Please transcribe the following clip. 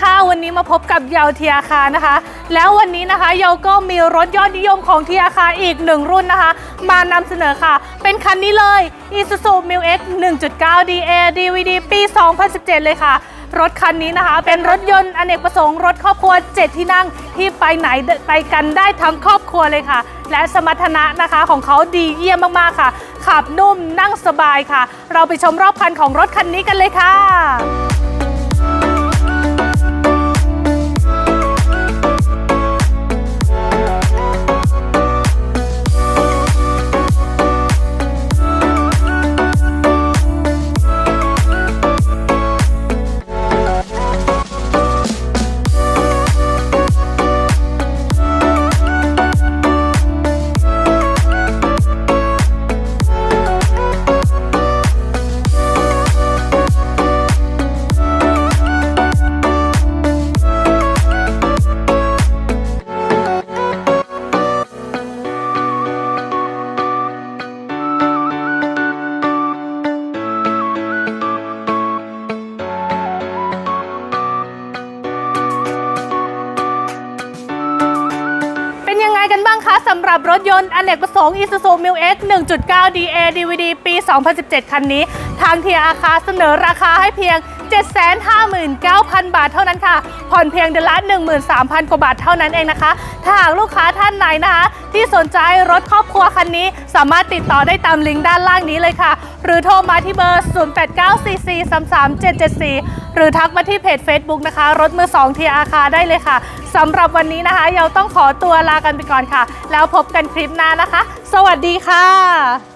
ค่ะ วันนี้มาพบกับเยาวเทียคานะคะ แล้ววันนี้นะคะเยาวก็มีรถยอดนิยมของเทียคาอีกหนึ่งรุ่นนะคะ มานำเสนอค่ะ เป็นคันนี้เลย Isuzu m i l X 1.9 DA DVD ปี 2017 เลยค่ะ รถคันนี้นะคะ เป็นรถยนต์อเนกประสงค์รถครอบครัว 7 ที่นั่งที่ไปไหนไปกันได้ทั้งครอบครัวเลยค่ะ และสมรรถนะนะคะของเขาดีเยี่ยมมากๆค่ะ ขับนุ่มนั่งสบายค่ะ เราไปชมรอบคันของรถคันนี้กันเลยค่ะ กันบ้างคะสำหรับรถยนต์อเนกประสงค์ Isuzu m i l X 1.9 DA DVD ปี 2017 คันนี้ ทางเทียอาคาเสนอราคาให้เพียง 759,000 บาทเท่านั้นค่ะ ผ่อนเพียงเดือนละ 13,000 กว่าบาทเท่านั้นเองนะคะ ถ้าหากลูกค้าท่านไหนนะคะ ที่สนใจรถครอบครัวคันนี้ สามารถติดต่อได้ตามลิงก์ด้านล่างนี้เลยค่ะ หรือโทรมาที่เบอร์ 0894433774 หรือทักมาที่เพจ Facebook นะคะ รถมือ2เทียอาคาได้เลยค่ะสำหรับวันนี้นะคะเราต้องขอตัวลากันไปก่อนค่ะ แล้วพบกันคลิปหน้านะคะ สวัสดีค่ะ